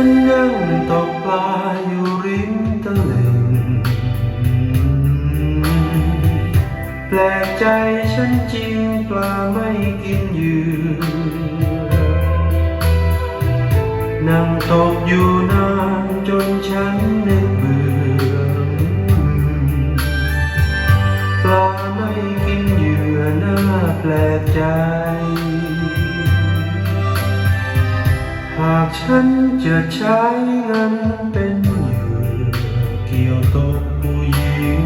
ฉันนั่งตกปลาอยู่ริมตลิ่งแปลกใจฉันจริงปลาไม่กินเหยื่อนั่งตกอยู่นานจนฉันนึกเบื่อปลาไม่กินเหยื่อน่าแปลกใจากฉันจะใช้เงินเป็นเหยื่อเกี่ยวตกผู้หญิง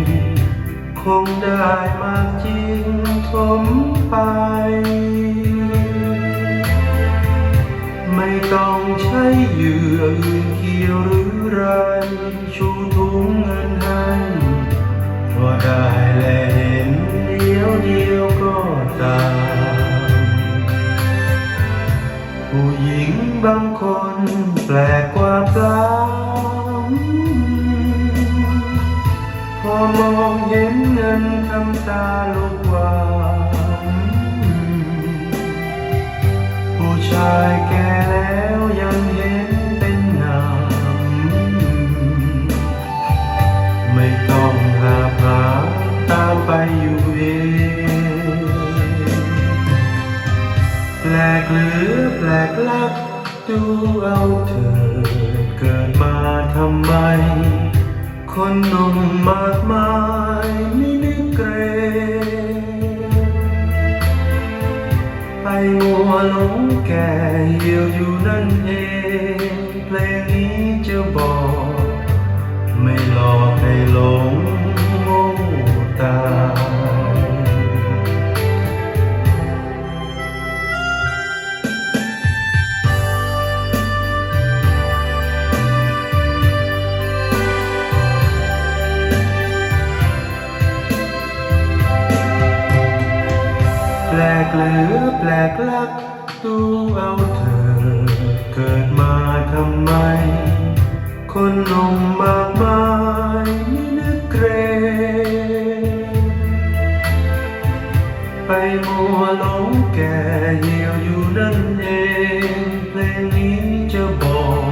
คงได้มากจริงทมไป ไม่ต้องใช้เหยื่ออื่นเกี่ยวหรือไรชูถุงเงินให้ก็ได้แลเห็นเดียวเดียว กว่าปลาพอมองเห็นเงินทำตาลุกวาวผู้ชายแก่แล้วยังเห็นเป็นงามไม่ต้องหาผาตามไปอยู่เองแปลกหรือแปลกลัก ดูเอาเธอเกิดมาทำไม คนหนุ่มมากมายไม่นึกเกรงไปมัวหลงแก่เหี่ยวอยู่นั่นเอง เพลงนี้จะบอก ไม่หลอกให้หลง ลกหรือแปลกลักดูเอาเธอ เกิดมาทำไม คนนมมากมายไม่นึกเกรงไปมัวหลงแก่เหี่ยวอยู่นั่นเอง เพลงนี้จะบอก